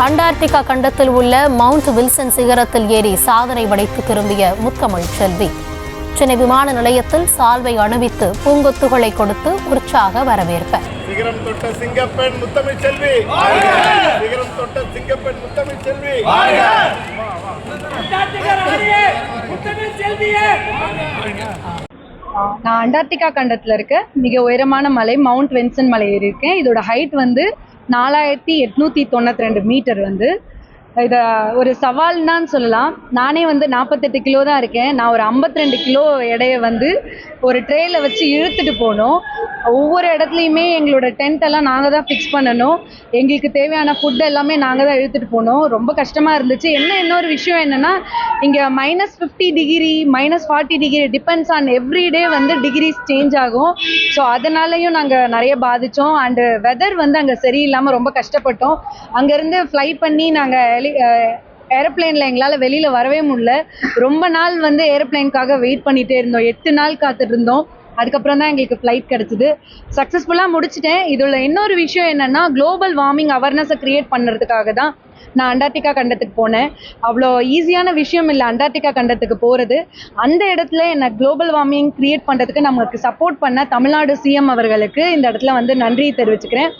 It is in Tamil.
அண்டார்டிகா கண்டத்தில் உள்ள மவுண்ட் வில்சன் சிகரத்தில் ஏறி சாதனை படைத்து திரும்பிய முத்தமிழ் செல்வி. சென்னை விமான நிலையத்தில் சால்வை அணிவித்து பூங்கொத்துகளை கொடுத்து உற்சாக வரவேற்பு. சிகரம் தொட்ட சிங்கப்பெண் முத்தமிழ் செல்வி. சிகரம் தொட்ட சிங்கப்பெண் முத்தமிழ் செல்வி. நான் அண்டார்டிகா கண்டத்தில் இருக்க மிக உயரமான மலை மவுண்ட் வென்சன் மலை ஏறி இருக்கேன். இதோட ஹைட் வந்து நாலாயிரத்தி எட்நூற்றி தொண்ணூற்றி ரெண்டு மீட்டர் வந்து. இதை ஒரு சவால் தான் சொல்லலாம். நானே வந்து நாற்பத்தெட்டு கிலோ தான் இருக்கேன். நான் ஒரு 52 கிலோ எடையை வந்து ஒரு ட்ரேயில் வச்சு இழுத்துட்டு போனோம். ஒவ்வொரு இடத்துலையுமே எங்களோட டென்ட் எல்லாம் நாங்கள் தான் ஃபிக்ஸ் பண்ணணும். எங்களுக்கு தேவையான ஃபுட் எல்லாமே நாங்கள் தான் இழுத்துட்டு போனோம் ரொம்ப கஷ்டமாக இருந்துச்சு. என்ன இன்னொரு விஷயம் என்னென்னா இங்கே minus fifty degree minus forty degree depends on every day வந்து டிகிரிஸ் சேஞ்ச் ஆகும். ஸோ அதனாலையும் நாங்கள் நிறைய பாதித்தோம் அண்டு வெதர் வந்து அங்கே சரியில்லாமல் ரொம்ப கஷ்டப்பட்டோம். அங்கேருந்து ஃப்ளை பண்ணி நாங்கள் ஏரோப்ளைனில் எங்களால் வெளியில் வரவே முடியல. ரொம்ப நாள் வந்து ஏரோப்ளைனுக்காக வெயிட் பண்ணிகிட்டே இருந்தோம். எட்டு நாள் காத்துட்டு இருந்தோம். அதுக்கப்புறம் தான் எங்களுக்கு ஃப்ளைட் கிடச்சிது. சக்ஸஸ்ஃபுல்லாக முடிச்சிட்டேன். இதில் இன்னொரு விஷயம் என்னென்னா குளோபல் வார்மிங் அவேர்னஸை க்ரியேட் பண்ணுறதுக்காக தான் நான் அண்டார்டிகா கண்டத்துக்கு போனேன். அவ்வளோ ஈஸியான விஷயம் இல்லை அண்டார்டிகா கண்டத்துக்கு போகிறது அந்த இடத்துல என்னை குளோபல் வார்மிங் க்ரியேட் பண்ணுறதுக்கு நமக்கு சப்போர்ட் பண்ண தமிழ்நாடு சிஎம் அவர்களுக்கு இந்த இடத்துல வந்து நன்றி தெரிவிச்சுக்கிறேன்.